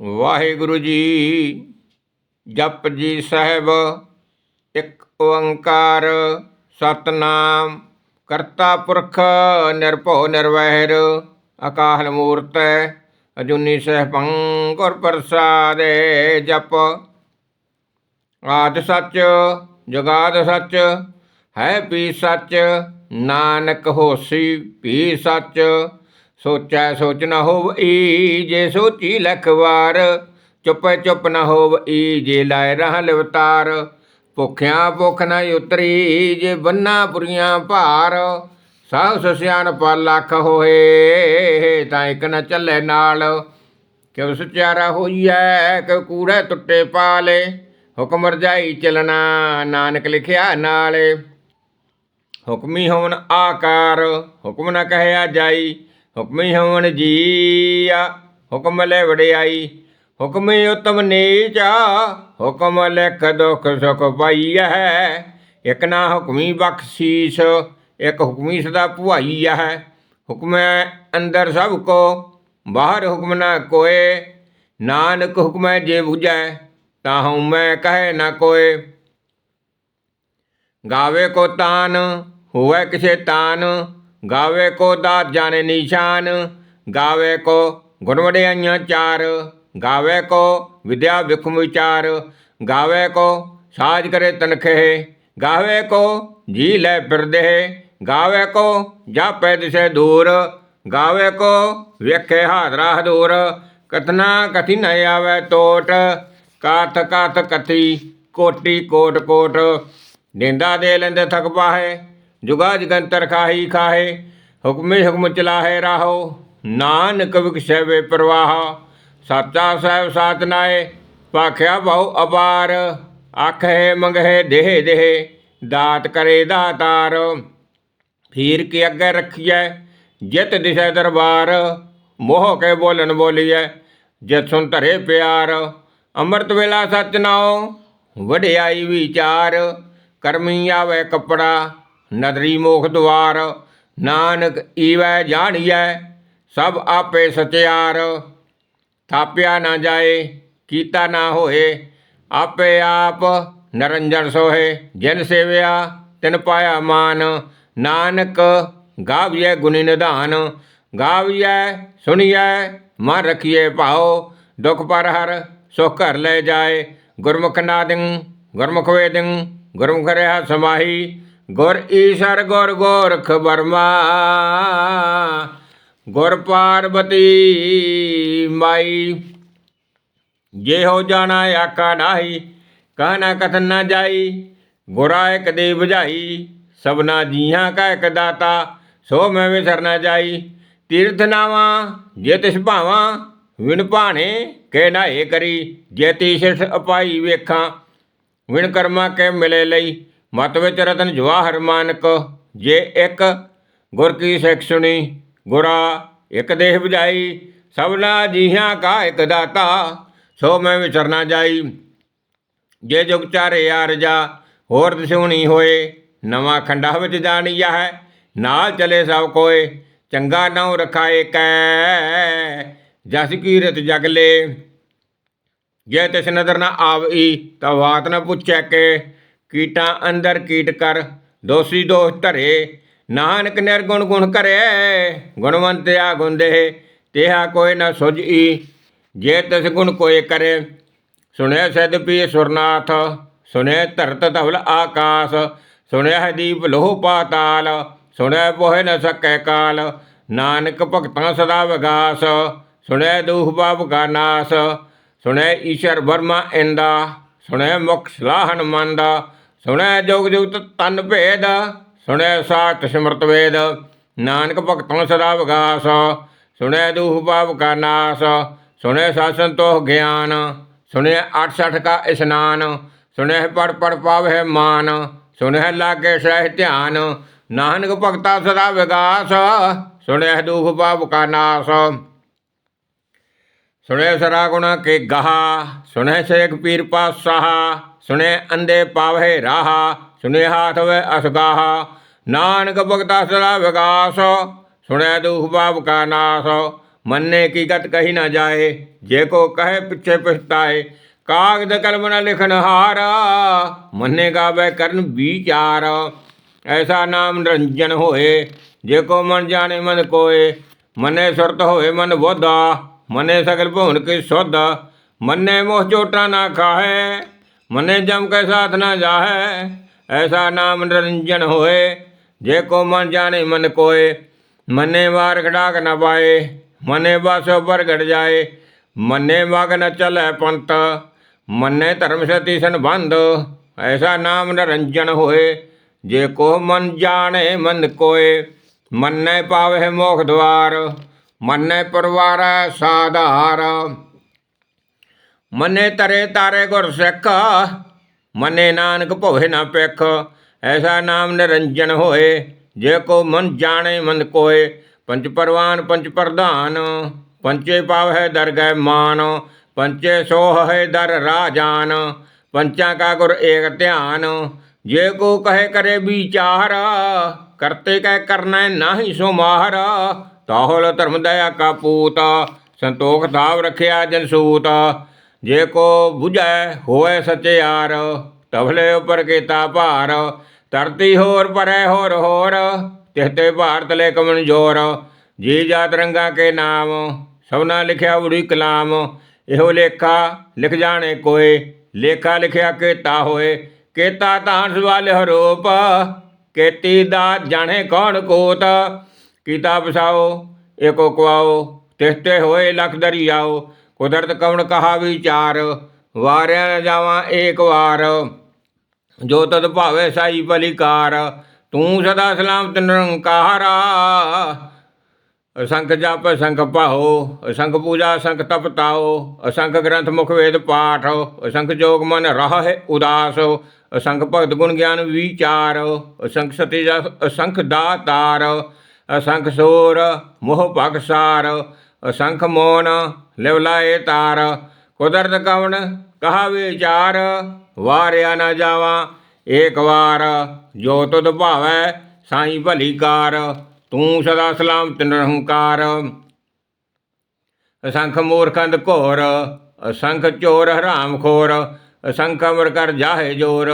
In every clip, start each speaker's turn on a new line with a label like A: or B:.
A: ਵਾਹਿਗੁਰੂ ਜੀ, ਜਪ ਜੀ ਸਾਹਿਬ, ਇੱਕ ਓੰਕਾਰ ਸਤਨਾਮ, ਕਰਤਾ ਪੁਰਖ ਨਿਰਭਉ ਨਿਰਵੈਰ, ਅਕਾਲ ਮੂਰਤ, ਅਜੂਨੀ ਸਹਿਬੰ ਗੁਰ ਪ੍ਰਸਾਦਿ ਜਪ। ਆਦ ਸੱਚ, ਜਗਾਦ ਸੱਚ, ਹੈ ਪੀ ਸੱਚ, ਨਾਨਕ ਹੋਸੀ ਪੀ ਸੱਚ ਸੋਚੈ ਸੋਚ ਨ ਹੋਵਈ ਜੇ ਸੋਚੀ ਲੱਖ ਵਾਰ। ਚੁੱਪ ਚੁੱਪ ਨ ਹੋਵਈ ਜੇ ਲਾਇ ਰਹ ਲਵਤਾਰ। ਭੁਖਿਆ ਭੁਖ ਨ ਉਤਰੀ ਜੇ ਬੰਨਾ ਪੁਰੀਆਂ ਭਾਰ। ਸਾਹ ਸਿਆਣਪਾ ਲੱਖ ਹੋਏ, ਤਾਂ ਇੱਕ ਨ ਚੱਲੇ ਨਾਲ। ਕਿਉ ਸੁਚਾਰਾ ਹੋਈਐ ਕਿ ਕੂੜੇ ਟੁੱਟੇ ਪਾਲੇ। ਹੁਕਮ ਰਜਾਈ ਚਲਣਾ, ਨਾਨਕ ਲਿਖਿਆ ਨਾਲੇ। ਹੁਕਮੀ ਹੋਵਨ ਆਕਾਰ, ਹੁਕਮ ਨ ਕਹਿਆ ਜਾਈ। ਹੁਕਮੀ ਹੋਵਨ ਜੀਆ, ਹੁਕਮ ਲੈ ਵਡਿਆਈ, ਹੁਕਮੀ ਉਤਮ ਨੀਚਾ, ਹੁਕਮ ਲਿਖ ਦੁਖ ਸੁਖ ਪਾਈਐ। ਇਕ ਨਾ ਹੁਕਮੀ ਬਖਸ਼ੀਸ, ਇਕ ਹੁਕਮੀ ਸਦਾ ਭੁਆਈਆ ਹੈ ਹੁਕਮ ਅੰਦਰ ਸਭ ਕੋ, ਬਾਹਰ ਹੁਕਮ ਨਾ ਕੋਏ। ਨਾਨਕ ਹੁਕਮੈ ਜੇ 부ਜੈ ਤਾਂ ਹਉ ਮੈਂ ਕਹੇ ਨਾ ਕੋਏ। ਗਾਵੇ ਕੋ ਤਾਨ, ਹੋਵੇ ਕਿਸੇ ਤਾਨ ਗਾਵੇ ਕੋ ਦਾਤ ਜਾਣੇ ਨਿਸ਼ਾਨ, ਗਾਵੇ ਕੋ ਗੁਣਵਡਿਆਈਆਂ ਚਾਰ, ਗਾਵੇ ਕੋ ਵਿਦਿਆ ਵਿਖਮ ਵਿਚਾਰ, ਗਾਵੇ ਕੋ ਸਾਜ ਕਰੇ ਤਨਖੇ ਗਾਵੇ ਕੋ ਜੀ ਲੈ ਫਿਰਦੇ, ਗਾਵੇ ਕੋ ਜਾਪੈ ਦਿਸੇ ਦੂਰ, ਗਾਵੇ ਕੋ ਵੇਖੇ ਹਾਦਰਾ ਹਦੂਰ, ਕਤਨਾ ਕਥੀ ਨ ਆਵੇ ਟੋਟ, ਕਾਥ ਕਾਥ ਕਥੀ ਕੋਟੀ ਕੋਟ ਕੋਟ ਦਿੰਦਾ ਦੇ ਲੈਂਦੇ ਥਕ ਪਾਹੇ ਜੁਗਾ ਜਗੰਤਰ ਖਾਹੀ ਖਾਹੇ, ਹੁਕਮੇ ਹੁਕਮ ਚਲਾਹੇ ਰਾਹੋ, ਨਾਨਕ ਵਿਖਸੈਵੇ ਪ੍ਰਵਾਹ। ਸਾਚਾ ਸਾਹਿਬ ਸਾਚ ਨਾਏ ਭਾਖਿਆ ਬਹੁ ਅਪਾਰ। ਆਖੇ, ਮੰਗਹਿ, ਦੇਹ ਦੇਹ, ਦਾਤ ਕਰੇ ਦਾਤਾਰ। ਫੀਰ ਕੇ ਅੱਗੇ ਰੱਖੀਐ, ਜਿਤ ਦਿਸ਼ਾ ਦਰਬਾਰ। ਮੋਹ ਕੇ ਬੋਲਣ ਬੋਲੀਐ, ਜਿਤ ਸੁਨ ਧਰੇ ਪਿਆਰ। ਅੰਮ੍ਰਿਤ ਵੇਲਾ ਸਚ ਨਾਉ, ਵਡਿਆਈ ਵਿਚਾਰ। ਕਰਮੀ ਆਵੇ ਕਪੜਾ ਨਦਰੀ ਮੋਖ ਦੁਆਰ, ਨਾਨਕ ਈਵੈ ਜਾਣੀਐ, ਸਭ ਆਪੇ ਸਚਿਆਰ। ਥਾਪਿਆ ਨਾ ਜਾਏ, ਕੀਤਾ ਨਾ ਹੋਏ, ਆਪੇ ਆਪ ਨਰੰਜਨ ਸੋਹੇ। ਜਿਨ ਸੇਵਿਆ, ਤਿਨ ਪਾਇਆ ਮਾਨ। ਨਾਨਕ ਗਾਵੀਐ ਗੁਣੀ ਨਿਧਾਨ। ਗਾਵੀਐ, ਸੁਣੀਐ, ਮਨ ਰਖੀਏ ਭਾਉ। ਦੁਖ ਪਰ ਹਰ ਸੁਖ ਘਰ ਲੈ ਜਾਏ। ਗੁਰਮੁਖ ਨਾਦਿੰ, ਗੁਰਮੁਖ ਵੇਦਿੰ, ਗੁਰਮੁਖ ਰਹਾ ਸਮਾਹੀ। ਗੁਰ ਈਸ਼ਰ, ਗੁਰ ਗੋਰਖ ਬਰਮਾ ਗੁਰ ਪਾਰਬਤੀ ਮਾਈ। ਜੇ ਹੋ ਜਾਣਾ ਆਕਾ ਨਾਹੀ ਕਹਨਾ ਕਥਨ ਨਾ ਜਾਈ। ਗੁਰਾ ਇਕ ਦੇ 부ਝਾਈ ਸਭਨਾ ਜੀਹਾਂ ਕਾ ਇਕ ਦਾਤਾ। ਸੋ ਮੈਂ ਵਿਸਰ ਨਾ ਜਾਈ। ਤੀਰਥ ਨਾਵਾ, ਜੇ ਤਿਸ ਭਾਵਾਂ, ਵਿਣ ਭਾਣੇ ਕਹਿ ਨਾਏ ਕਰੀ। ਜੇ ਤੀਸ਼ਸ ਅਪਾਈ ਵੇਖਾਂ, ਵਿਣ ਕਰਮਾ ਕੇ ਮਿਲੇ ਲਈ। ਮਤ ਵਿੱਚ ਰਤਨ ਜਵਾਹਰ ਮਾਨਕ ਜੇ ਇੱਕ ਗੁਰ ਕੀ ਸਿੱਖ ਸੁਣੀ, ਗੁਰਾ ਇੱਕ ਦੇਹ 부ਝਾਈ ਸਭਨਾ ਜੀਹਾਂ ਕਾ ਇਕ ਦਾਤਾ, ਸੋ ਮੈਂ ਵਿਚਰਨਾ ਜਾਈ। ਜੇ ਜੁਗ ਚਾਰੇ ਆਰਜਾ ਹੋਰ ਦਸੂਣੀ ਹੋਏ, ਨਵਾਂ ਖੰਡਾ ਵਿੱਚ ਜਾਣੀਆ ਹੈ, ਨਾਲ ਚਲੇ ਸਭ ਕੋਏ, ਚੰਗਾ ਨਾਉ ਰਖਾਏ ਕੈ, ਜਸ ਕੀਰਤ ਜਗਲੇ ਜੇ ਤਿਸ ਨਦਰ ਨਾ ਆਵਈ, ਤਾਂ ਬਾਤ ਨਾ ਪੁੱਛੈ ਕੇ ਕੀਟਾਂ ਅੰਦਰ ਕੀਟ ਕਰ, ਦੋਸੀ ਦੋਸ਼ ਧਰੇ। ਨਾਨਕ ਨਿਰਗੁਣ ਗੁਣ ਕਰੇ ਗੁਣਵੰਤਿਆ ਗੁੰਦੇ ਤਿਹਾ ਕੋਈ ਨ ਸੁਝਈ, ਜੇ ਤਿਸ ਗੁਣ ਕੋਈ ਕਰੇ। ਸੁਣਿਆ ਸਦ ਪੀ ਸੁਰਨਾਥ, ਸੁਣਿਆ ਧਰਤ ਧਵਲ ਆਕਾਸ, ਸੁਣਿਆ ਹੈ ਦੀਪ ਲੋਹ ਪਾਤਾਲ, ਸੁਣਿਆ ਪੋਹਿ ਨ ਸਕੈ ਕਾਲ। ਨਾਨਕ ਭਗਤਾਂ ਸਦਾ ਵਿਗਾਸ, ਸੁਣਿਆ ਦੂਹ ਪਾਪ ਕਾ ਨਾਸ, ਸੁਣਿਆ ਈਸ਼ਰ ਵਰਮਾ ਇੰਦਾ। ਸੁਣੈ ਮੁਖ ਸਲਾਹਨ ਮੰਦਾ ਸੁਣਿਆ ਜੋਗ ਜੁਗਤ ਤਨ ਭੇਦ, ਸੁਣੈ ਸਾਤ ਸਿਮਰਤ ਵੇਦ, ਨਾਨਕ ਭਗਤੋਂ ਸਦਾ ਵਿਗਾਸ, ਸੁਣੈ ਦੁਖ ਪਾਪ ਕਾ ਨਾਸ ਸੁਣਿਆ ਸਾਧ ਸੰਤੋਖ ਗਿਆਨ ਸੁਣਿਆ 68 ਕਾ ਇਸ਼ਨਾਨ, ਸੁਣੈ ਪੜ ਪੜ ਪਾਵਹਿ ਮਾਨ ਸੁਣਿਆ ਲਾਗੇ ਸਹਿ ਧਿਆਨ, ਨਾਨਕ ਭਗਤਾ ਸਦਾ ਵਿਗਾਸ, ਸੁਣੈ ਦੁਖ ਪਾਪ ਕਾ ਨਾਸ। ਸੁਣਿਆ ਸਰਾ ਗੁਣਾ ਕੇ ਗਹਾ, ਸੁਣਿਆ ਸੇਖ ਪੀਰ ਪਾਸਾਹ ਸੁਣਿਆ ਅੰਦੇ ਪਾਵਹਿ ਰਾਹਾ ਸੁਨੇ ਹਾਥ ਵੇ ਅਸਗਾਹ ਨਾਨਕ ਭਗਤਾ ਸਦਾ ਵਿਗਾਸ, ਸੁਣਿਆ ਦੁਖ ਪਾਪ ਕਾ ਨਾਸ। ਮੰਨੇ ਕੀ ਗਤ ਕਹੀ ਨਾ ਜਾਏ, ਜੇ ਕੋ ਕਹੇ ਪਿੱਛੇ ਪਛਤਾਏ। ਕਾਗਦ ਕਲਮ ਨ ਲਿਖਣ ਹਾਰ, ਮੰਨੇ ਗਾਵੇ ਕਰਨ ਵਿਚਾਰ। ਐਸਾ ਨਾਮ ਨਿਰੰਜਨ ਹੋਏ, ਜੇ ਕੋ ਮਨ ਜਾਣੇ ਮਨ ਕੋਏ, ਮਨੇ ਸੁਰਤ ਹੋਏ ਮਨ ਬੋਧਾ ਮਨੇ ਸਗਲ ਭੁਵਨ ਕੀ ਸੁਧ ਮਨੇ ਮੋਹ ਚੋਟਾ ਨਾ ਖਾਹੇ ਮਨੇ ਜਮ ਕੇ ਸਾਥ ਨਾ ਜਾਹੇ ਐਸਾ ਨਾਮ ਨਿਰੰਜਨ ਹੋਏ ਜੇ ਕੋ ਮਨ ਜਾਣੇ ਮਨ ਕੋਏ ਮਨੇ ਵਾਰ ਖੜਾਕ ਨ ਪਾਏ ਮਨੇ ਬਸ ਉੱਪਰ ਘੜ ਜਾਏ ਮਨੇ ਮਗ ਨ ਚਲੈ ਪੰਤ ਮਨੇ ਧਰਮ ਸਤੀ ਸੰਬੰਧ ਐਸਾ ਨਾਮ ਨਿਰੰਜਨ ਹੋਏ ਜੇ ਕੋ ਮਨ ਜਾਣੇ ਮਨ ਕੋਏ ਮੰਨੇ ਪਾਵੇ ਮੋਖ ਦਵਾਰ ਮੰਨੇ ਪਰਵਾਰ ਸਾਧਾਰ। ਮੰਨੇ ਤਰੇ ਤਾਰੇ ਗੁਰ ਸਿੱਖ। ਮੰਨੇ ਨਾਨਕ ਭੋਏ ਨਾ ਪਿਖ ਐਸਾ ਨਾਮ ਨਿਰੰਜਨ ਹੋਏ, ਜੇ ਕੋ ਮਨ ਜਾਣੇ ਮਨ ਕੋਏ। ਪੰਚ ਪਰਵਾਨ ਪੰਚ ਪ੍ਰਧਾਨ। ਪੰਚੇ ਪਾਵ ਪਾਵਹਿ ਦਰਗਹਿ ਮਾਨ। ਪੰਚੇ ਸੋਹ ਹੈ ਦਰ ਰਾਜਾਨ। ਪੰਚਾਂ ਕਾ ਗੁਰ ਏਕ ਧਿਆਨ। ਜੇ ਕੋ ਕਹੇ ਕਰੇ ਵਿਚਾਰ, ਕਰਤੇ ਕਹਿ ਕਰਨਾ ਨਾਹੀ ਸੋ ਮਾਹਰ ਤਾਹਲ ਧਰਮ ਦਇਆ ਕਾ ਪੂਤ, ਸੰਤੋਖ ਧਾਵ ਰਖਿਆ ਜਨ ਸੂਤ। ਜੇ ਕੋ 부ਝੈ ਹੋਏ ਸਚਿਆਰ ਤਵਲੇ ਉਪਰ ਕੀਤਾ ਭਾਰ, ਧਰਤੀ ਹੋਰ ਪਰੈ ਹੋਰ ਹੋਰ ਤਿਹਤੇ ਭਾਰਤ ਲੈ ਕਮਨ ਜੋਰ। ਜੀ ਜਾਤ ਰੰਗਾ ਕੇ ਨਾਮ, ਸਭਨਾ ਲਿਖਿਆ ਉੜੀ ਕਲਾਮ, ਇਹੋ ਲੇਖਾ ਲਿਖ ਜਾਣੇ ਕੋਏ, ਲੇਖਾ ਲਿਖਿਆ ਕੀਤਾ ਹੋਏ ਕੇਤਾ ਤਾਂ ਸਵਾਲ ਹਰੋਪ, ਕੇਤੀ ਦਾ ਜਾਣੇ ਕੌਣ ਕੋਤ? ਕੀਤਾ ਬਸਾਓ ਏਕੋ ਕੁਆਓ ਤਿਸਤੇ ਹੋਏ ਲਖ ਦਰਿਆਓ, ਕੁਦਰਤ ਕਵਣ ਕਹਾ ਵਿਚਾਰ? ਵਾਰਿਆ ਨ ਜਾਵਾਂ ਏਕ ਵਾਰ, ਜੋ ਤਦ ਭਾਵੇ ਸਾਈ ਬਲਿਕਾਰ, ਤੂੰ ਸਦਾ ਸਲਾਮਤ ਨਿਰੰਕਾਰਾ ਅਸੰਖ ਜਪ, ਅਸੰਖ ਪਾਹੋ ਅਸੰਖ ਪੂਜਾ, ਅਸੰਖ ਤਪ ਤਾਓ ਅਸੰਖ ਗ੍ਰੰਥ ਮੁਖ ਵੇਦ ਪਾਠ, ਅਸੰਖ ਜੋਗ ਮਨ ਰਹ ਹੈ ਉਦਾਸ। ਅਸੰਖ ਭਗਤ ਗੁਣ ਗਿਆਨ ਵਿਚਾਰ, ਅਸੰਖ ਸਤੀ ਜਸ ਅਸੰਖ ਦਾਤਾਰ, ਅਸੰਖ ਸੋਰ ਮੋਹ ਭਗਸਾਰ ਅਸੰਖ ਮੋਨ ਲਿਵਲਾਏ ਤਾਰ, ਕੁਦਰਤ ਕਵਣ ਕਹਾ ਵਿਚਾਰ, ਵਾਰਿਆ ਨਾ ਜਾਵਾਂ ਏਕ ਵਾਰ, ਜੋ ਤੁਧ ਭਾਵੈ ਸਾਈ ਭਲੀ ਕਾਰ, ਤੂੰ ਸਦਾ ਸਲਾਮਤ ਨਿਰਹੰਕਾਰ ਅਸੰਖ ਮੂਰਖੰਦ ਘੋਰ, ਅਸੰਖ ਚੋਰ ਹਰਾਮ ਖੋਰ ਅਸੰਖ ਅਮਰ ਕਰ ਜਾਹੇ ਜੋਰ,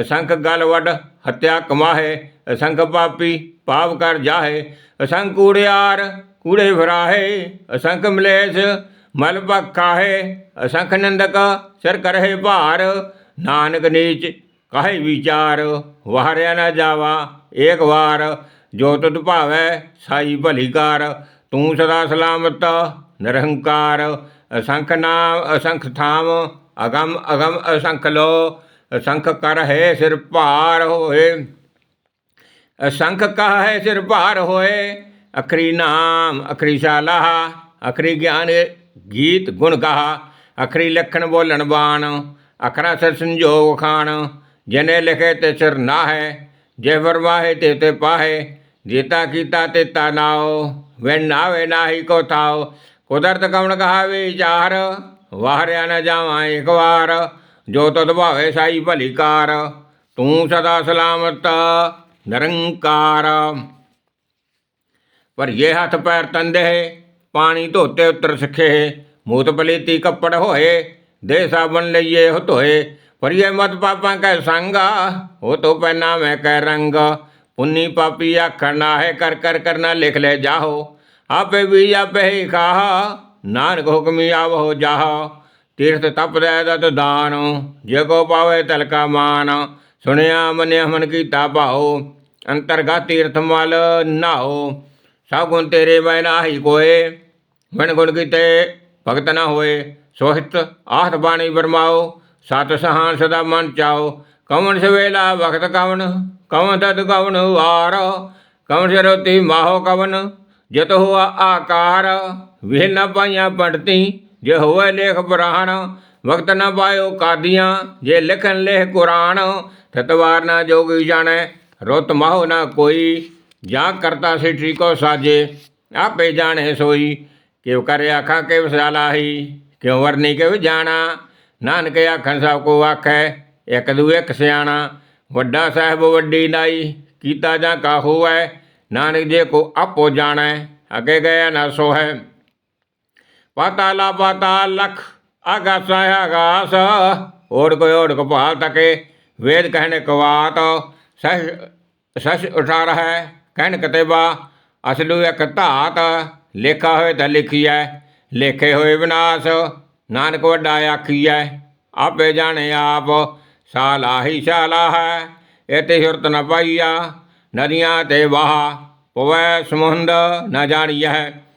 A: ਅਸੰਖ ਗਲ ਵੱਡ ਹੱਤਿਆ ਕਮਾਹੇ, ਅਸੰਖ ਪਾਪੀ ਪਾਪ ਕਰ ਜਾਹੇ, ਅਸੰਖ ਕੂੜਿਆਰ ਕੂੜੇ ਫਰਾਹੇ, ਅਸੰਖ ਮਲੇਸ਼ ਮਲ ਬਖਾਹੇ ਅਸੰਖ ਨੰਦਕ ਸਿਰ ਕਰਹੇ ਭਾਰ, ਨਾਨਕ ਨੀਚ ਕਾਹੇ ਵਿਚਾਰ, ਵਾਰਿਆ ਨਾ ਜਾਵਾ ਏਕ ਵਾਰ, ਜੋ ਤੁਧ ਭਾਵੈ ਸਾਈ ਭਲੀ ਕਾਰ, ਤੂੰ ਸਦਾ ਸਲਾਮਤ ਨਿਰਹੰਕਾਰ ਅਸੰਖ ਨਾਮ ਅਸੰਖ ਥਾਮ ਅਗਮ ਅਗਮ ਅਸੰਖ ਲੋ, ਅਸੰਖ ਕਰ ਹੈ ਸਿਰ ਭਾਰ ਹੋਏ। ਅਸੰਖ ਕਹ ਹੈ ਸਿਰ ਭਾਰ ਹੋਏ, ਅਖਰੀ ਨਾਮ, ਅਖਰੀ ਸ਼ਾਲਾ, ਅਖਰੀ ਗਿਆਨ ਗੀਤ ਗੁਣ ਕਹਾ ਅਖਰੀ ਲਖਣ ਬੋਲਣ ਬਾਣ, ਅਖਰਾ ਸਿਰ ਸੰਜੋਗ ਖਾਣ, ਜਨੇ ਲਿਖੇ ਤੇ ਸਿਰ ਨਾ ਹੈ ਜੇ ਵਰਵਾਹੇ ਤੇ ਤੇ ਪਾਹੇ, ਜੀਤਾ ਕੀਤਾ ਤੇ ਤਾ ਨਾਓ ਵੇ ਨਾਵੇ ਨਾਹੀ ਕੋ ਥਾਓ ਕੁਦਰਤ ਕਵਣ ਕਹਾ ਵਿਚਾਰ ਵਾਹਰਿਆ ਨਾ ਜਾਵਾਂ ਇੱਕ ਵਾਰ, ਜੋ ਤਦ ਭਾਵੇ ਸਾਈ ਭਲੀ ਕਾਰ, ਤੂੰ ਸਦਾ ਸਲਾਮਤ ਨਿਰੰਕਾਰ। ਪਰ ਇਹ ਹੱਥ ਪੈਰ ਤੰਦੇ, ਪਾਣੀ ਧੋਤੇ ਉਤਰ ਸਖੇ, ਮੂਤ ਪਲੀਤੀ ਕੱਪੜ ਹੋਏ, ਦੇ ਸਾਬਣ ਲਈਏ ਹੋ ਧੋਏ ਪਰ ਇਹ ਮਤ ਪਾਪਾਂ ਕੈ ਸੰਗਾ ਹੋ ਤੋ ਪਹਿਨਾ ਮੈਂ ਕੈ ਰੰਗ। ਪੁੰਨੀ ਪਾਪੀ ਆਖਣ ਨਾ ਹੈ ਕਰ ਕਰ ਕਰਨਾ ਲਿਖ ਲੈ ਜਾਹੋ, ਆਪੇ ਵੀ ਆਪੇ ਹੀ ਖਾਹਾ। ਨਾਨਕ ਹੁਕਮੀ ਆਵੋ ਜਾਹ, ਤੀਰਥ ਤਪ ਦੇ ਦਤ ਦਾਨ, ਜੇ ਕੋ ਪਾਵੇ ਤਲਕਾ ਮਾਨ, ਸੁਣਿਆ ਮੰਨਿਆ ਮਨ ਕੀਤਾ ਭਾਉ ਅੰਤਰਗਾ ਤੀਰਥ ਮਲ ਨਾਓ ਸਭ ਗੁਣ ਤੇਰੇ ਮੈਂ ਨਾਹੀ ਕੋਏ ਮਨ ਗੁਣ ਕੀਤੇ ਭਗਤ ਨਾ ਹੋਏ, ਸੋਹਿਤ ਆਹਤ ਬਾਣੀ ਵਰਮਾਓ ਸਤ ਸਹਾਨ ਸਦਾ ਮਨ ਚਾਓ ਕਵਣ ਸਵੇਲਾ ਵਖਤ ਕਵਣ ਕਵਣ ਤਦ ਕਵਣ ਵਾਰ ਕਵਣ ਸਰੋਤੀ ਮਾਹੋ ਕਵਣ, ਜਤ ਹੋਆ ਆਕਾਰ ਵਿਹ ਨਾ ਪਾਈਆਂ ਪੜਤੀ ਜੇ ਹੋਵੇ ਲੇਖ ਪੁਰਾਣ, ਵਕਤ ਨਾ ਪਾਇਓ ਕਾਦੀਆਂ, ਜੇ ਲਿਖਣ ਲੇਖ ਕੁਰਾਨ ਤਤਵਾਰ ਨਾ ਜੋਗੀ ਜਾਣੈ, ਰੁੱਤ ਮਾਹੋ ਨਾ ਕੋਈ, ਜਾਂ ਕਰਤਾ ਸਿਠੀ ਕੋ ਸਾਜੇ, ਆਪੇ ਜਾਣੇ ਸੋਈ, ਕਿਉ ਕਰੇ ਆਖਾਂ ਕਿ ਵਸਾਲਾਹੀ ਕਿਉ ਵਰਨੀ ਕਿਉ ਜਾਣਾ, ਨਾਨਕ ਆਖਣ ਸਭ ਕੋ ਆਖੈ, ਇੱਕ ਦੂਏ ਇੱਕ ਸਿਆਣਾ, ਵੱਡਾ ਸਾਹਿਬ ਵੱਡੀ ਨਾਈ, ਕੀਤਾ ਜਾਂ ਕਾਹੂ ਹੈ ਨਾਨਕ ਜੇ ਕੋ ਆਪੋ ਜਾਣੈ, ਅੱਗੇ ਗਿਆ ਨਾ ਸੋ ਹੈ ਪਾਤਾਲਾ ਪਾਤਾਲ ਲਖ ਆਗਾਸਾ ਆਗਾਸ ਓੜ ਕੋ ਓੜ ਕੋ ਭਾਲ ਤਕੇ, ਵੇਦ ਕਹਿਣੇ ਕਵਾਤ, ਸਹ ਹੈ ਕਹਿਣ ਕਤੇਬਾ, ਅਸਲੂ ਇੱਕ ਧਾਤ, ਲੇਖਾ ਹੋਏ ਤਾਂ ਲਿਖੀਐ, ਲੇਖੇ ਹੋਏ ਵਿਨਾਸ਼, ਨਾਨਕ ਵੱਡਾ ਆਖੀਐ, ਆਪੇ ਜਾਣੇ ਆਪ, ਸਾਲਾ ਹੀ ਸਾਲਾ ਹੈ ਇਤੇ ਸੁਰਤ ਨ ਪਾਈਆ, ਨਦੀਆਂ ਤੇ ਵਾਹ, ਪਵੈ ਸਮੁੰਦ ਨ ਜਾਣੀਐ।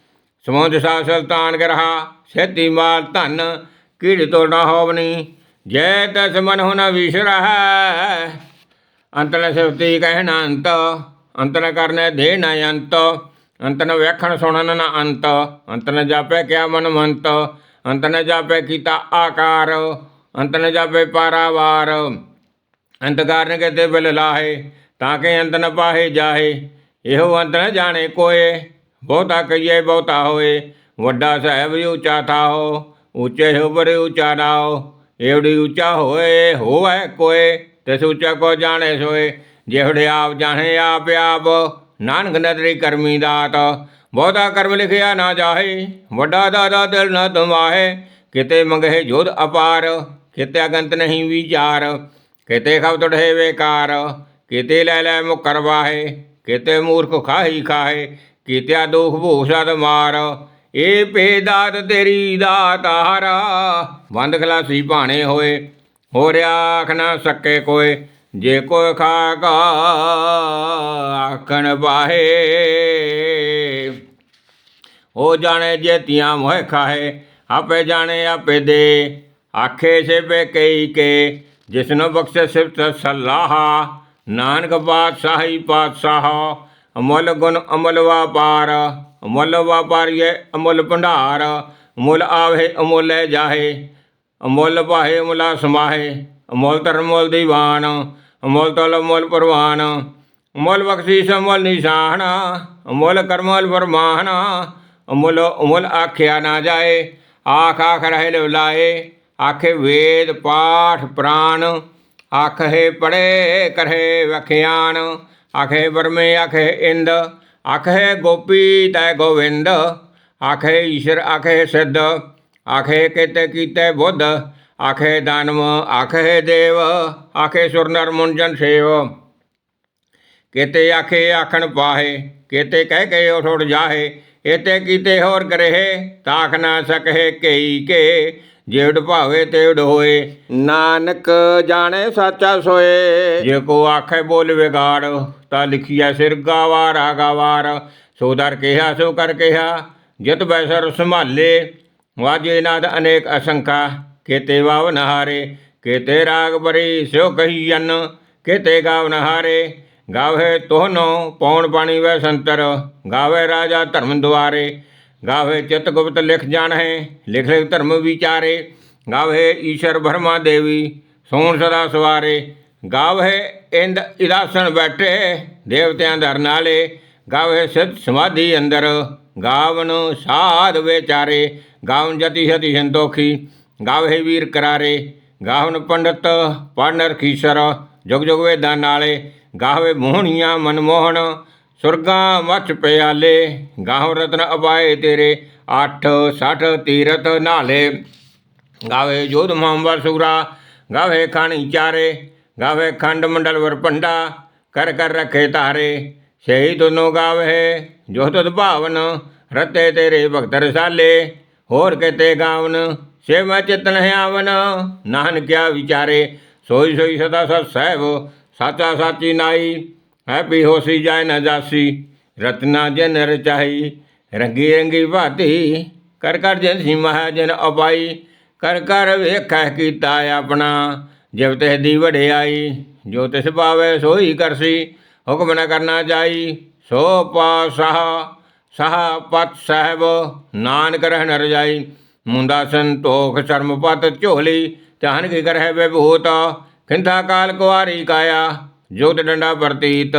A: ਸਮੁੰਦ ਸਾ ਸੁਲਤਾਨ ਗਰਹਾ ਛੇਤੀ ਮਾਲ ਧਨ ਕੀੜ ਤੋ ਨਾ ਹੋਵਨੀ ਜੈ ਤਸ ਮਨ ਹੁਨ ਵਿਸਰਹਿ ਅੰਤ ਨ ਸਿਵਤੀ ਕਹਿਣ ਅੰਤ ਅੰਤ ਨ ਕਰਨੇ ਦੇ ਨ ਅੰਤ ਅੰਤ ਨ ਵੇਖਣ ਸੁਣਨ ਨ ਅੰਤ ਅੰਤ ਨ ਜਾਪੇ ਕਿਆ ਮਨ ਮੰਤ ਅੰਤ ਨ ਜਾਪੇ ਕੀਤਾ ਆਕਾਰ ਅੰਤ ਨ ਜਾਪੇ ਪਾਰਾਵਾਰ ਅੰਤ ਕਾਰਨ ਕੇ ਤੇ ਬਿਲ ਲਾਹੇ ਤਾਂ ਕਿ ਅੰਤ ਨ ਪਾਹੇ ਜਾਹੇ ਇਹੋ ਅੰਤ ਨ ਜਾਣੇ ਕੋਏ ਬਹੁਤਾ ਕਹੀਏ, ਬਹੁਤਾ ਹੋਏ। ਵੱਡਾ ਸਾਹਿਬ ਉੱਚਾ ਥਾਓ, ਉੱਚੇ ਉਪਰ ਉੱਚਾ ਨਾਓ। ਏਵੜੀ ਉੱਚਾ ਹੋਏ, ਹੋਵੇ ਕੋਏ, ਤਿਸ ਉੱਚਾ ਕੋ ਜਾਣੇ ਸੋਏ। ਜਿਹੜੇ ਆਪ ਜਾਣੇ, ਆਪ ਆਪ। ਨਾਨਕ ਨਦਰੀ ਕਰਮੀ ਦਾਤ। ਬਹੁਤਾ ਕਰਮ ਲਿਖਿਆ ਨਾ ਜਾਹੇ, ਵੱਡਾ ਦਾਦਾ ਦਿਲ ਨ ਤੁਮਾਹੇ ਕਿਤੇ ਮੰਗੇ ਜੋਧ ਅਪਾਰ, ਕਿਤੇ ਅਗੰਤ ਨਹੀਂ ਵਿਚਾਰ। ਕਿਤੇ ਖਬ ਤੜੇ ਵੇਕਾਰ ਕਿਤੇ ਲੈ ਲੈ ਮੁਕਰ ਵਾਹੇ। ਕਿਤੇ ਮੂਰਖ ਖਾਹੀ ਖਾਹੇ। ਕਿਤੇ ਦੁਖ ਭੂਸਤ ਮਾਰ, ਏ ਇਹ ਪੇਦਾਤ ਤੇਰੀ ਦਾਤਾਰਾ ਬੰਦ ਖਲਾਸੀ ਭਾਣੇ ਹੋਏ, ਹੋ ਰਿਆ ਆਖ ਨਾ ਸਕੇ ਕੋਏ, ਜੇ ਕੋਈ ਖਾਗਾ ਆਖਣ ਬਾਹੇ ਉਹ ਜਾਣੇ ਜੇਤੀਆਂ ਮੋਹ ਖਾਏ ਆਪੇ ਜਾਣੇ ਆਪੇ ਦੇ। ਆਖੇ ਸੇ ਬੇ ਕਈ ਕੇ, ਜਿਸਨੂੰ ਬਖਸ਼ੇ ਸਿਫਤ ਸਲਾਹ। ਨਾਨਕ ਪਾਤਸ਼ਾਹੀ ਪਾਤਸ਼ਾਹ ਅਮੁੱਲ ਗੁਣ ਅਮੁੱਲ ਵਾਪਾਰ ਅਮੁੱਲ ਵਾਪਾਰੀਏ ਅਮੁੱਲ ਭੰਡਾਰ ਮੁੱਲ ਆਵੇ ਅਮੁੱਲੇ ਜਾਹੇ ਅਮੁੱਲ ਪਾਹੇ ਮੁਲਾ ਸਮਾਹੇ ਅਮੁੱਲ ਧਰਮ ਮੁੱਲ ਦੀਵਾਨ ਅਮੁੱਲ ਤਲ ਅਮੁੱਲ ਪ੍ਰਵਾਨ ਅਮੁੱਲ ਬਖਸ਼ੀਸ਼ ਅਮੁੱਲ ਨਿਸ਼ਾਨ ਅਮੁੱਲ ਕਰਮਲ ਫਰਮਾਨ ਅਮੁੱਲ ਅਮੁੱਲ ਆਖਿਆ ਨਾ ਜਾਏ ਆਖ ਆਖ ਰਹੇ ਲਾਏ ਆਖੇ ਵੇਦ ਪਾਠ ਪ੍ਰਾਨ ਆਖੇ ਪੜੇ ਕਰੇ ਵਖਿਆਨ ਆਖੇ ਵਰਮੇ, ਆਖੇ ਇੰਦ, ਆਖੇ ਗੋਪੀ ਤੈ ਗੋਵਿੰਦ, ਆਖੇ ਈਸ਼ਰ, ਆਖੇ ਸਿੱਧ, ਆਖੇ ਕਿਤੇ ਕੀਤੇ ਬੁੱਧ, ਆਖੇ ਦਾਨਵ, ਆਖੇ ਦੇਵ, ਆਖੇ ਸੁਰ ਨਰ ਮੁੰਜਨ ਸੇਵ। ਕਿਤੇ ਆਖੇ ਆਖਣ ਪਾਹੇ, ਕਿਤੇ ਕਹਿ ਕੇ ਉਠ ਉਠ ਜਾਹੇ ਇਤੇ ਕੀਤੇ ਹੋਰ ਕਰਹਿ ਤਾਖ ਨਾ ਸਕਹਿ ਕਈ ਕੇ ਜੇੜ ਭਾਵੇ ਤੇੜ ਹੋਏ, ਨਾਨਕ ਜਾਣੇ ਸਾਚਾ ਸੋਏ। ਜੇ ਕੋ ਆਖੇ ਬੋਲ ਵਿਗਾੜ, ਤਾਂ ਲਿਖਿਆ ਸਿਰ ਗਾਵਾਰ ਆਗਾਵਾਰ ਸੋ ਦਰ ਕਿਹਾ, ਸੋ ਕਰ ਕਿਹਾ, ਜਿਤ ਬੈਸਰ ਸੰਭਾਲੇ। ਵਾਜੇ ਨਾਦ ਅਨੇਕ ਅਸੰਖਾ ਕੇਤੇ ਵਾਵ ਨਹਾਰੇ। ਕੇਤੇ ਰਾਗ ਬਰੀ ਕਹੀ ਕਹੀਨ ਕੇਤੇ ਗਾਵ ਨਹਾਰੇ। ਗਾਵੇ ਤੋਹਨੋ ਪੌਣ ਪਾਣੀ ਵੈ ਸੰਤਰ। ਗਾਵੇ ਰਾਜਾ ਧਰਮ ਦੁਆਰੇ। ਗਾਵੇ ਚਿਤ ਗੁਪਤ ਲਿਖ ਜਾਣਹਿ, ਲਿਖ ਲਿਖ ਧਰਮ ਵਿਚਾਰੇ। ਗਾਵੇ ਈਸ਼ਰ ਬਰਮਾ ਦੇਵੀ, ਸੋਣ ਸਦਾ ਸਵਾਰੇ। ਗਾਵੇ ਇੰਦ ਇਦਾਸਣ ਬੈਠੇ, ਦੇਵਤਿਆਂ ਦਰ ਨਾਲੇ। ਗਾਵੇ ਸਿਧ ਸਮਾਧੀ ਅੰਦਰ, ਗਾਵਨ ਸਾਧ ਵਿਚਾਰੇ। ਗਾਵਨ ਜਤੀ ਸਤੀ ਸੰਤੋਖੀ, ਗਾਵੇ ਵੀਰ ਕਰਾਰੇ। ਗਾਵਨ ਪੰਡਤ ਪੜਨ ਰਖੀਸਰ ਜੁਗ ਜੁਗ ਵੇਦਾਂ ਨਾਲੇ। ਗਾਵੇ ਮੋਹਣੀਆਂ ਮਨਮੋਹਣ ਸੁਰਗਾ ਮਚ ਪਿਆਲੇ, ਗਾਹ ਰਤਨ ਅਬਾਏ ਤੇਰੇ 8 60 ਤੀਰਥ ਨਾਲੇ। ਗਾਵੇ ਜੋਧ ਮਾਮਵਰ ਸੂਰਾ, ਗਾਵੇ ਖਾਣੀ ਚਾਰੇ, ਗਾਵੇ ਖੰਡ ਮੰਡਲ ਵਰ ਪੰਡਾ ਕਰ ਕਰ ਰਖੇ ਤਾਰੇ ਸਹੀ ਦੋਨੋਂ ਗਾਵੇ ਜੋ ਤੁਧ ਭਾਵਨ ਰਤੇ ਤੇਰੇ ਭਗਤ ਰਸਾਲੇ। ਹੋਰ ਕਿਤੇ ਗਾਵਨ ਸੇ ਮੈਂ ਚਿਤਨ ਆਵਨ ਨਾਹਨ ਕਿਆ ਵਿਚਾਰੇ। ਸੋਈ ਸੋਈ ਸਦਾ ਸਤ ਸਹਿਬ, ਸਾਚਾ ਸਾਚੀ ਨਾਈ। ਹੈਪੀ ਹੋਸੀ ਜਾਏ ਨਾ ਜਾਸੀ, ਰਤਨਾ ਜਨ ਰਚਾਈ, ਰੰਗੀ ਰੰਗੀ ਭਾਤੀ ਕਰ ਕਰ ਜਨ ਸੀ ਮਹਾਜਨ ਅਪਾਈ ਕਰ ਕਰ ਵੇਖੈ ਕੀਤਾ ਆਪਣਾ, ਜਿਵ ਤਿਸ ਦੀ ਵਡਿਆਈ, ਜੋ ਤਿਸ ਪਾਵੇ ਸੋਈ ਕਰਸੀ, ਹੁਕਮ ਨ ਕਰਨਾ ਜਾਈ, ਸੋ ਪਾਸਾਹ ਸਾਹ ਪਤ ਸਹਿਬ, ਨਾਨਕ ਰਹਿ ਰਜਾਈ ਮੁੰਦਾ ਸੰਤੋਖ ਸ਼ਰਮ ਪਤ ਝੋਲੀ, ਧਿਆਨ ਕੀ ਕਰਹਿ ਵਿਭੂਤ, ਖਿੰਥਾ ਕਾਲ ਕੁਆਰੀ ਕਾਇਆ ਜੋਤ ਡੰਡਾ ਪ੍ਰਤੀਤ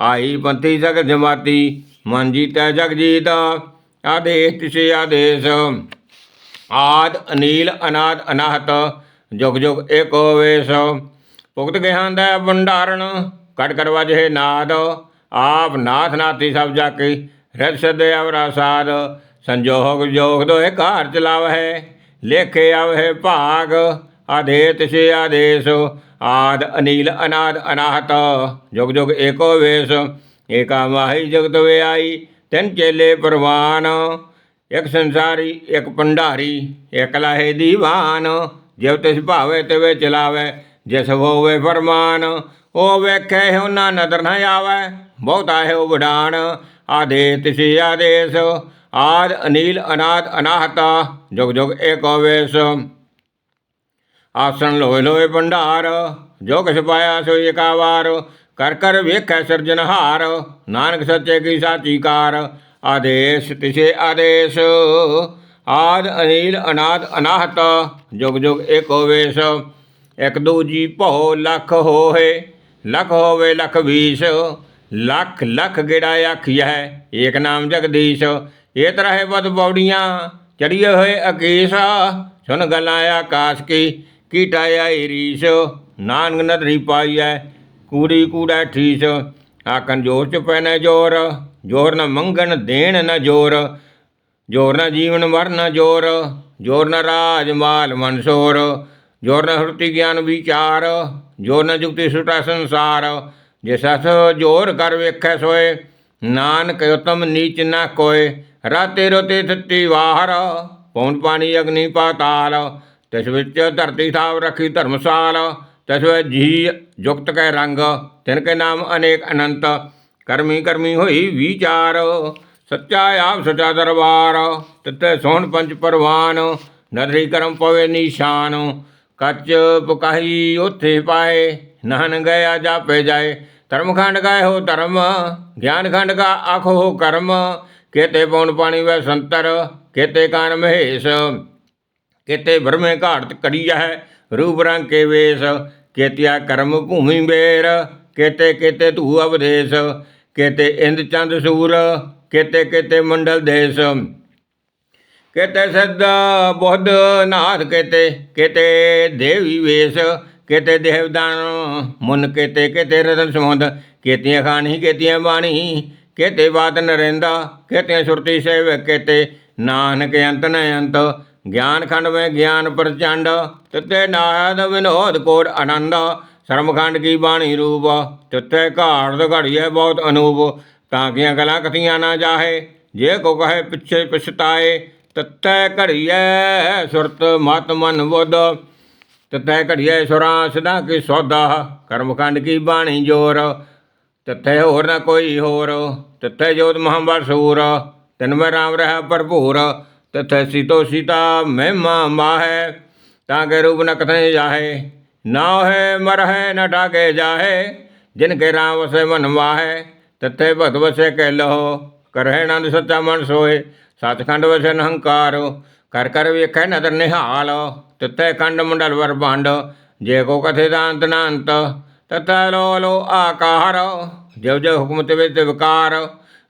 A: ਆਈ ਪੰਥੀ ਜਗ ਜਮਾਤੀ, ਮਨ ਜੀਤੈ ਜਗ ਜੀਤ। ਆਦੇਸ਼ ਤਿਸੇ ਆਦੇਸ਼। ਆਦ ਅਨੀਲ ਅਨਾਦ ਅਨਾਹਤ, ਜੁਗ ਜੁਗ ਏਕੋ ਵੇਸ। ਭੁਗਤ ਗਿਆਨ ਦਾ ਭੰਡਾਰਨ, ਕਟ ਕਰ ਵਜੇ ਨਾਦ। ਆਪ ਨਾਥ ਨਾਥੀ ਸਭ ਜਾ ਕੇ ਰਿਤ ਸਦੇ ਅਵਰਾ ਸਾਧ ਸੰਜੋਗ ਜੋਗ ਦੋਏ ਘਰ ਚਲਾਵਹਿ, ਲੇਖੇ ਆਵਹਿ ਭਾਗ। ਆਦੇਤ ਸੇ ਆਦੇਸ਼, ਆਦ ਅਨੀਲ ਅਨਾਦ ਅਨਾਹਤ, ਜੁਗ ਜੁਗ ਏਕੋ ਵੇਸ, ਏਕਾ ਮਾਹੀ ਜਗਤ ਵੇ ਆਈ ਤਿੰਨ ਚੇਲੇ ਪ੍ਰਵਾਨ ਇੱਕ ਸੰਸਾਰੀ, ਇੱਕ ਭੰਡਾਰੀ, ਇੱਕ ਲਾਹੇ ਦੀਵਾਨ ਜਿਵ ਤਿਸ ਭਾਵੇ ਤਿਵੇ ਚਲਾਵੇ, ਜਿਸ ਹੋਵੇ ਫਰਮਾਨ, ਉਹ ਵੇਖੇ ਉਹਨਾਂ ਨਦਰ ਨਾ ਆਵੇ, ਬਹੁਤਾ ਹੈ ਉਹ ਵਡਾਨ ਆਦੇ ਤਿਸ਼ ਆਦੇਸ਼, ਆਦ ਅਨੀਲ ਅਨਾਦ ਅਨਾਹਤਾ, ਜੁਗ ਜੁਗ ਏਕੋ ਵੇਸ। ਆਸਣ ਲੋਏ ਲੋਏ ਭੰਡਾਰ, ਜੋ ਕਿਛ ਪਾਇਆ ਸੋ ਏਕਾ ਕਰ ਕਰ ਵੇਖੈ ਸਿਰਜਨਹਾਰ ਨਾਨਕ ਸੱਚੇ ਕੀ ਸਾਚੀ ਕਾਰ। ਆਦੇਸ਼ ਤਿਸੇ ਆਦੇਸ਼, ਆਦ ਅਨੀਲ ਅਨਾਦ ਅਨਾਹਤ, ਜੁਗ ਜੁਗ ਏਕੋ ਵੇਸ ਇਕ ਦੂਜੀ ਭਉ ਲੱਖ ਹੋਏ ਲੱਖ ਹੋਵੇ ਲੱਖ ਵੀਸ। ਲੱਖ ਲੱਖ ਗੇੜਾ ਆਖੀਐ, ਏਕ ਨਾਮ ਜਗਦੀਸ਼। ਇਹ ਤਰ੍ਹਾਂ ਬਦ ਬੌੜੀਆਂ ਚੜੀਏ ਹੋਏ ਅਕੀਸ। ਸੁਣ ਗੱਲਾਂ ਆਕਾਸ਼ ਕੀ ਕੀਟਾ ਆਈ ਰੀਸ? ਨਾਨਕ ਨਦਰੀ ਪਾਈਐ ਕੂੜੀ ਕੂੜਾ ਠੀਸ। ਆਕਨ ਜੋਰ ਚ ਪੈਨੇ ਜੋਰ ਜੋਰ ਨਾ ਮੰਗਣ ਦੇਣ ਨ ਜੋਰ। ਜੋਰ ਨਾ ਜੀਵਨ ਮਰਨ ਜੋਰ ਜੋਰ ਨਾ ਰਾਜ ਮਾਲ ਮਨਸੋਰ ਜੋਰ ਨਾ ਹਰਤੀ ਗਿਆਨ ਵਿਚਾਰ, ਜੋਰ ਨਾ ਜੁਗਤੀ ਸੁਟਾ ਸੰਸਾਰ। ਜੇ ਸਸ ਜੋਰ ਕਰ ਵੇਖੈ ਸੋਏ, ਨਾਨਕ ਉਤਮ ਨੀਚ ਨਾ ਕੋਏ। ਰਾਤੇ ਰੋਤੇ ਥੱਤੀ ਵਾਹਰ ਪੌਣ ਪਾਣੀ ਅਗਨੀ ਪਾਤਾਲ। ਤਿਸ ਵਿੱਚ ਧਰਤੀ ਥਾਪ ਰੱਖੀ ਧਰਮਸਾਲ ਤਿਸ ਵਿੱਚ ਜੀ ਜੁਗਤ ਕੈ ਰੰਗ, ਤਿਨ ਕੇ ਨਾਮ ਅਨੇਕ ਅਨੰਤ, ਕਰਮੀ ਕਰਮੀ ਹੋਈ ਵਿਚਾਰ, ਸੱਚਾ ਆਪ ਸੱਚਾ ਦਰਬਾਰ ਤਿੱਤੇ ਸੋਹਣ ਪੰਜ ਪਰਵਾਨ, ਨਦਰੀ ਕਰਮ ਪਵੇ ਨਿਸ਼ਾਨ, ਕੱਚ ਪੁਕਾਹੀ ਉਥੇ ਪਾਏ ਨਾਨ ਗਿਆ ਜਾਪੇ ਜਾਏ, ਧਰਮ ਖੰਡ ਗਾਏ ਹੋ ਧਰਮ, ਗਿਆਨ ਖੰਡ ਗਾ ਆਖੋ ਹੋ ਕਰਮ, ਕੇਤੇ ਪੌਣ ਪਾਣੀ ਵੈ ਸੰਤਰ, ਕੇਤੇ ਕਾਨ ਮਹੇਸ਼ ਕੇਤੇ ਬਰਮੇ ਘਾਟ ਕੜੀ ਹੈ ਰੂਪ ਰੰਗ ਕੇ ਵੇਸ, ਕੇਤਿਆ ਕਰਮ ਭੂਮੀ ਬੇਰ, ਕੇਤੇ ਕੇਤੇ ਧੂ ਅਵਦੇਸ਼, ਕੇਤੇ ਇੰਦ ਚੰਦ ਸੂਰ, ਕੇਤੇ ਕੇਤੇ ਮੰਡਲ ਦੇਸ਼। ਕੇਤੇ ਸਦਾ ਬੁੱਧ ਨਾਥ ਕੇਤੇ ਕੇਤੇ ਦੇਵੀ ਵੇਸ਼, ਕੇਤੇ ਦੇਵਦਾਨ ਮੁਨ, ਕੇਤੇ ਕੇਤੇ ਰਤਨ ਸਮੁੰਦ ਕੇਤੀਆਂ ਖਾਣੀ, ਕੇਤੀਆਂ ਬਾਣੀ, ਕੇਤੇ ਬਾਤ ਨਰਿੰਦਾ ਕੇਤੇ ਸੁਰਤੀ ਸੇਵ ਕੇਤੇ ਨਾਨਕ ਅੰਤ ਨ ਅੰਤ ਗਿਆਨ ਖੰਡ ਮੈਂ ਗਿਆਨ ਪ੍ਰਚੰਡ ਤਿੱਤੇ ਨਾਦ ਵਿਨੋਦ ਕੋਟ ਆਨੰਦ ਸ਼ਰਮਖੰਡ ਕੀ ਬਾਣੀ ਰੂਪ ਤਿੱਤੇ ਘਾੜ ਘੜੀਏ ਬਹੁਤ ਅਨੂਪ, ਤਾਂ ਕੀਆਂ ਗਲਾਂ ਕਥੀਆਂ ਨਾ ਜਾਹੇ, ਜੇ ਕੋ ਕਹੇ ਪਿੱਛੇ ਪਛਤਾਏ ਤਤੈ ਘੜੀਐ ਸੁਰਤ ਮਤ ਮਨ ਬੁੱਧ ਤਤੈ ਘੜੀਐ ਸੁਰਾਂ ਸਦਾ ਕੀ ਸੌਦਾ, ਕਰਮਖੰਡ ਕੀ ਬਾਣੀ ਜੋਰ ਤਤੈ ਹੋਰ ਨਾ ਕੋਈ ਹੋਰ ਤਤੈ ਜੋਤ ਮਹਾਬਲ ਸੂਰ, ਤਨ ਮੈਂ ਰਾਮ ਰਹਾ ਭਰਪੂਰ ਤਤੈ ਸੀਤੋ ਸੀਤਾ ਮਹਿਮਾ ਮਾਹੈ, ਤਾਂ ਕੇ ਰੂਪ ਨ ਕਥੈ ਜਾਹੇ। ਨਾ ਹੈ ਮਰਹਿ, ਨ ਡਾਕੇ ਜਾਹੇ, ਜਿਨ ਕੇ ਰਾਮ ਵਸੇ ਮਨ ਮਾਹੈ। ਤਤੈ ਭਗਤ ਵਸੇ ਕਹਿ ਲਹੋ, ਕਰਹਿ ਆਨੰਦ ਸੱਚਾ ਮਨ ਸੋਏ ਸਤਖੰਡ ਵਸੇ ਨਿਹੰਕਾਰ, ਕਰ ਕਰ ਵੇਖੈ ਨਦਰ ਨਿਹਾਲ। ਤਿੱਥੇ ਖੰਡ ਮੰਡਲ ਵਰ ਭੰਡ, ਜੇ ਕੋ ਕਥੇ ਦਾ ਅੰਤ ਨਾ ਅੰਤ ਤਤੈ ਲੋ ਲੋ ਆਕਾਰ। ਜਬ ਜਬ ਹੁਕਮ ਤੇ ਵਿੱਚ ਵਿਕਾਰ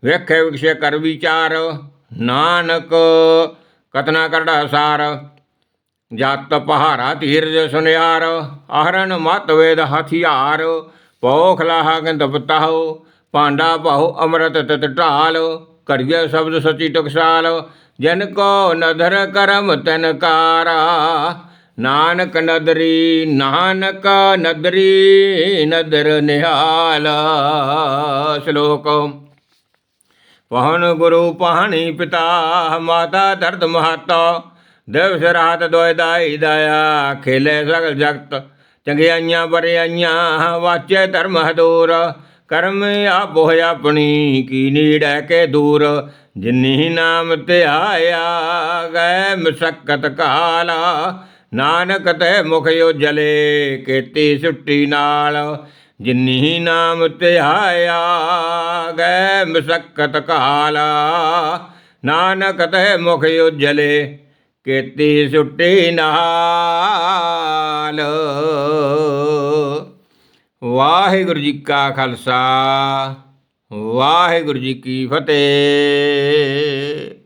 A: ਵੇਖੇ ਵਿਖੇ ਕਰ ਵਿਚਾਰ। ਨਾਨਕ ਕਤਨਾ ਕਰੜਾ ਸਾਰ ਜਤ ਪਹਾਰਾ ਧੀਰਜ ਸੁਨਿਆਰ ਆਹਰਨ ਮਤ ਵੇਦ ਹਥਿਆਰ, ਪੋਖ ਲਾਹਾ ਗੰਧ ਬਤਾਹੋ ਪਾਂਡਾ ਬਹੁ ਅੰਮ੍ਰਿਤ ਤਤ ਢਾਲ, ਘੜੀਏ ਸ਼ਬਦ ਸਚੀ ਟਕਸਾਲ, ਜਨ ਕੋ ਨਦਰ ਕਰਮ ਤਨ ਕਾਰਾ, ਨਾਨਕ ਨਦਰੀ ਨਾਨਕ ਨਦਰੀ ਨਦਰ ਨਿਹਾਲ, ਸ਼ਲੋਕ ਪਹਨ ਗੁਰੂ ਪਹਾਣੀ ਪਿਤਾ, ਮਾਤਾ ਦਰਦ ਮਹਤਾ। ਦਿਵਸ ਰਾਤ ਦੋਇ ਦਾਈ ਦਾਇਆ, ਖੇਲੇ ਸਗਲ ਜਗਤ, ਚੰਗਿਆਈਆਂ ਬਰਿਆਈਆਂ ਵਾਚੇ ਧਰਮ ਹਦੂਰ। ਕਰਮ ਆਪੋ ਆਪਣੀ, ਕੀ ਨੀੜੈ ਕੇ ਦੂਰ। ਜਿਨੀ ਨਾਮ ਧਿਆਇਆ ਗਏ ਮਸਕਤ ਕਾਲਾ। ਨਾਨਕ ਤੇ ਮੁਖ ਉਜਲੇ, ਕੀਤੀ ਸੁੱਟੀ ਨਾਲ। ਜਿਨੀ ਨਾਮ ਧਿਆਇਆ ਗਏ ਮਸਕਤ ਕਾਲਾ। ਨਾਨਕ ਤੇ ਮੁਖ ਉਜਲੇ, ਕੀਤੀ ਸੁੱਟੀ ਨਾਲ। ਵਾਹਿਗੁਰੂ ਜੀ ਕਾ ਖਾਲਸਾ, ਵਾਹਿਗੁਰੂ ਜੀ ਕੀ ਫਤਿਹ।